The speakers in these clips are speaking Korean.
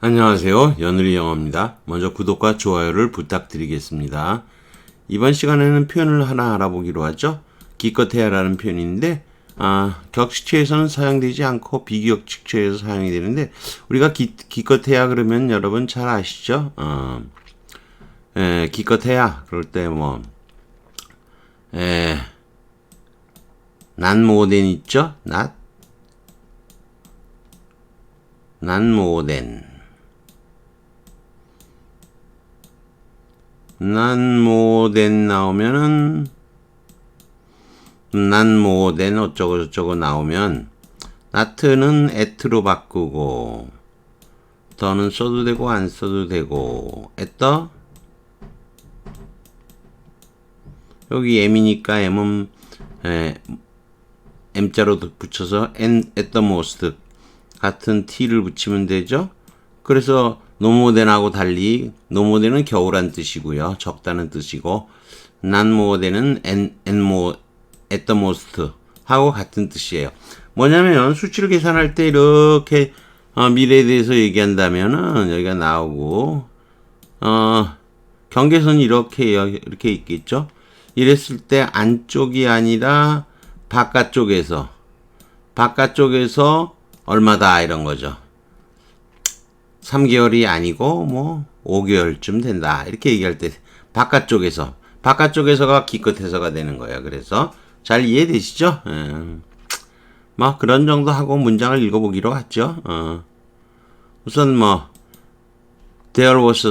안녕하세요. 연우리 영어입니다. 먼저 구독과 좋아요를 부탁드리겠습니다. 이번 시간에는 표현을 하나 알아보기로 하죠. 기껏해야라는 표현인데 아, 격식체에서는 사용되지 않고 비격식체에서 사용이 되는데 우리가 기, 기껏해야 그러면 여러분 잘 아시죠? 어, 에, 기껏해야 그럴 때 뭐, 에, 난 모덴 있죠? 낫? 난 모덴. 난 모덴 나오면은 난 모덴 어쩌고 저쩌고 나오면 나트는 에트로 바꾸고 더는 써도 되고 안 써도 되고 에떠 여기 M이니까 M은 에, M자로 붙여서 at the most 같은 T를 붙이면 되죠. 그래서 노모덴하고 달리 노모덴은 겨울한 뜻이고요. 적다는 뜻이고 난모덴은 most 하고 같은 뜻이에요. 뭐냐면 수치를 계산할 때 이렇게 어, 미래에 대해서 얘기한다면은 여기가 나오고 어 경계선이 이렇게 이렇게 있겠죠. 이랬을 때 안쪽이 아니라 바깥쪽에서 바깥쪽에서 얼마다 이런 거죠. 3개월이 아니고 뭐 5개월쯤 된다. 이렇게 얘기할 때 바깥쪽에서 바깥쪽에서가 기껏해서가 되는 거예요. 그래서 잘 이해되시죠? 음. 뭐 그런 정도 하고 문장을 읽어보기로 하죠. 어. 우선 뭐 there was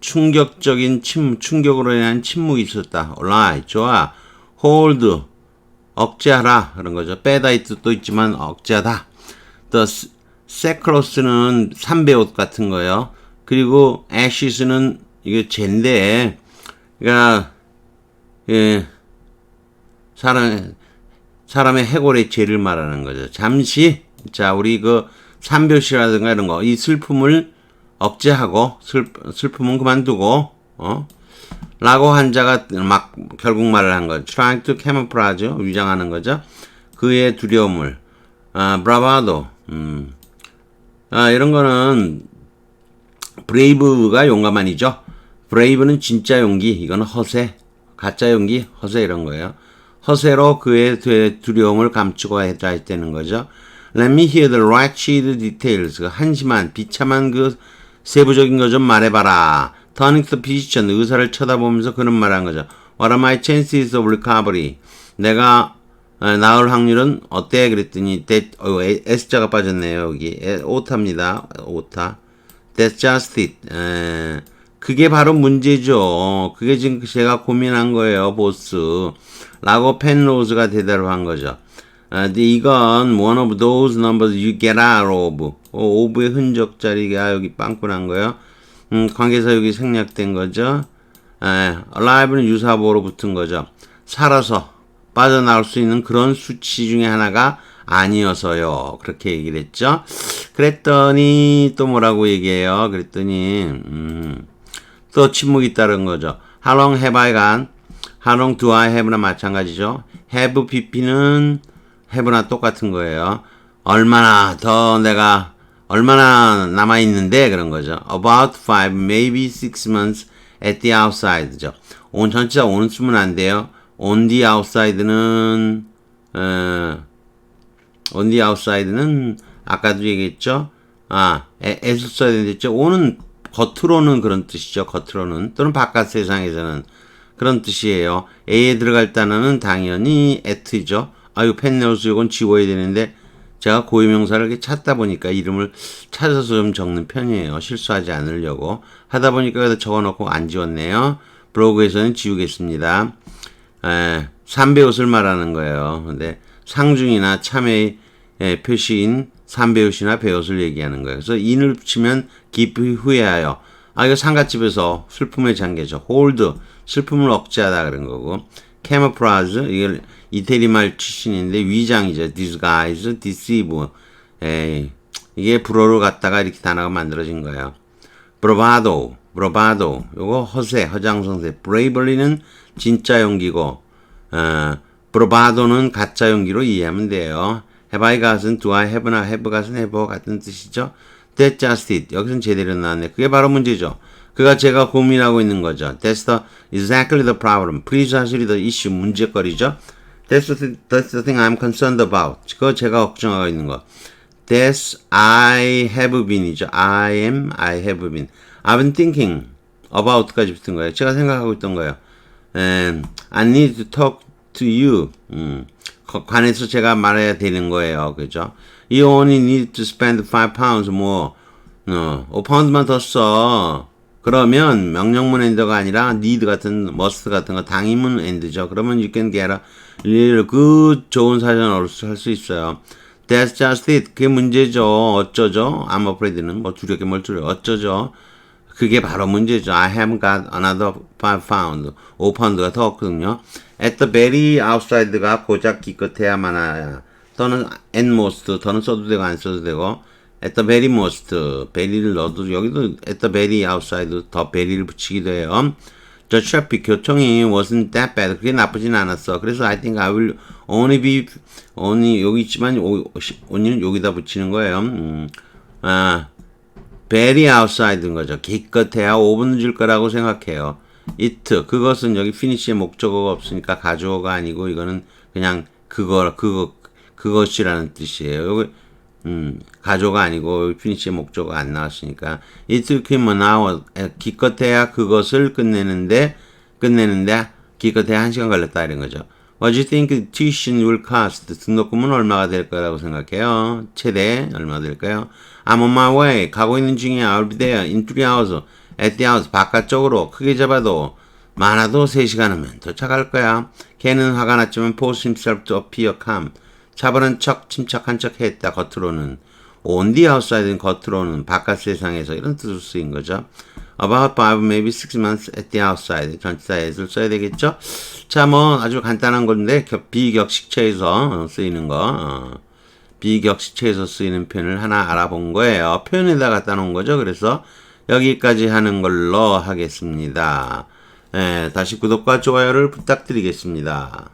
충격적인 침 충격으로 인한 침묵이 있었다. alright 좋아. hold 억제하라 그런 거죠. 빼다 이 뜻도 있지만 억제하다. the 세크로스는 삼배옷 같은 거요. 그리고 애시스는 이게 젠데, 그러니까 예, 사람 사람의 해골의 죄를 말하는 거죠. 잠시 자 우리 그 삼별시라든가 이런 거 이 슬픔을 억제하고 슬, 슬픔은 그만두고 어 라고 한 자가 막 결국 말을 한 거죠. trying to camouflage 위장하는 거죠. 그의 두려움을 아 브라바도 음 아, 이런 거는 브레이브가 용감한이죠. 브레이브는 진짜 용기, 이거는 허세, 가짜 용기, 허세 이런 거예요. 허세로 그의 두려움을 감추고 했다는 거죠. Let me hear the wretched details. 그 한심한, 비참한 그 세부적인 거 좀 말해봐라. Turning to physician, 의사를 쳐다보면서 그런 말한 거죠. What are my chances of recovery? 내가 어, 나올 확률은 어때? 그랬더니 that, 어, S자가 빠졌네요. 여기 오타입니다. 오타. That's just it. 에, 그게 바로 문제죠. 그게 지금 제가 고민한 거예요, 보스. 라고 펜로즈가 대답을 한 거죠. 아, 이건 one of those numbers you get out of. 어, of의 흔적 자리가 여기 빵꾸 난 거예요. 음, 관계사 여기 생략된 거죠. 에, alive는 유사보로 붙은 거죠. 살아서. 빠져나올 수 있는 그런 수치 중에 하나가 아니어서요. 그렇게 얘기를 했죠. 그랬더니 또 뭐라고 얘기해요. 그랬더니 음, 또 침묵이 따른 거죠. How long have I gone? How long do I have나 마찬가지죠. have pp는 have나 똑같은 거예요. 얼마나 더 내가 얼마나 남아 있는데 그런 거죠. About five, maybe six months at the outside죠. 온 전치사 온 쓰면 안 돼요. On the outside는 어, on the outside는 아까도 얘기했죠. 아, 에서 써야 되겠죠. on은 겉으로는 그런 뜻이죠. 겉으로는 또는 바깥 세상에서는 그런 뜻이에요. A에 들어갈 단어는 당연히 at죠. 아유 펜네우스 이건 지워야 되는데 제가 고유명사를 이렇게 찾다 보니까 이름을 찾아서 좀 적는 편이에요. 실수하지 않으려고 하다 보니까 여기다 적어놓고 안 지웠네요. 블로그에서는 지우겠습니다. 에, 삼배옷을 말하는 거예요. 근데 상중이나 참회의 에, 표시인 삼배옷이나 배옷을 얘기하는 거예요. 그래서 인을 붙이면 깊이 후회하여. 아, 이거 상갓집에서 슬픔의 장계죠. 홀드, 슬픔을 억제하다 그런 거고. camouflage, 이게 이태리 말 출신인데 위장이죠. disguise, deceive. 에, 이게 불어로 갖다가 이렇게 단어가 만들어진 거예요. bravado, bravado. 요거 허세, 허장성세. bravery는 진짜 용기고 어, 브로바도는 가짜 용기로 이해하면 돼요. have I got은 do I have나 have got은 have 같은 뜻이죠. That just it. 여기서는 제대로 나왔네. 그게 바로 문제죠. 그가 제가 고민하고 있는 거죠. That's the exactly the problem. precisely the issue. 문제거리죠. That's the, that's the thing I'm concerned about. 그거 제가 걱정하고 있는 거. That's I have been이죠. I am, I have been. I've been thinking about까지 붙은 거예요. 제가 생각하고 있던 거예요. And I need to talk to you. 음, 거- 관해서 제가 말해야 되는 거예요. 그죠? You only need to spend 5 pounds more. 어, 5파운드만 더 써. 그러면 명령문 엔더가 아니라 need 같은 must 같은 거 당임문 엔드죠. 그러면 you can get a real good 좋은 사전어를 할수 있어요. That's just it. 그게 문제죠. 어쩌죠? I'm afraid는 뭐 두렵게 뭘 두려. 어쩌죠? 그게 바로 문제죠. I haven't got another 5 pound. 5파운드가 더 없거든요. At the very outside가 고작 기껏해야만. 또는 at most, 더는 써도 되고 안 써도 되고. At the very most, very를 넣어도 여기도 at the very outside 더 very를 붙이기도 해요. The traffic 교통이 wasn't that bad. 그게 나쁘진 않았어. 그래서 I think I will only be only 여기 있지만 오- 시- only는 여기다 붙이는 거예요. 음, 아, very outside인 거죠. 기껏해야 5분 줄 거라고 생각해요. it 그것은 여기 finish에 목적어가 없으니까 가주어가 아니고 이거는 그냥 그거 그거 그것이라는 뜻이에요. 여기 음, 가조가 아니고 finish의 목적어가 안 나왔으니까 it took him an hour 에, 기껏해야 그것을 끝내는데 끝내는데 기껏해야 한 시간 걸렸다 이런 거죠. What do you think tuition will cost? 등록금은 얼마가 될 거라고 생각해요? 최대 얼마 될까요? I'm on my way. 가고 있는 중이야. I'll be there in three hours. At the house. 바깥쪽으로 크게 잡아도 많아도 3시간 후면 도착할 거야. 걔는 화가 났지만 forced himself to appear calm. 차분한 척, 침착한 척 했다. 겉으로는. on the outside는 겉으로는 바깥 세상에서 이런 뜻으로 쓰인 거죠. About five, maybe six months at the outside. 전치사 as를 써야 되겠죠? 자, 뭐 아주 간단한 건데 겨- 비격식체에서 어, 쓰이는 거. 어, 비격식체에서 쓰이는 표현을 하나 알아본 거예요. 표현에다 갖다 놓은 거죠. 그래서 여기까지 하는 걸로 하겠습니다. 예, 다시 구독과 좋아요를 부탁드리겠습니다.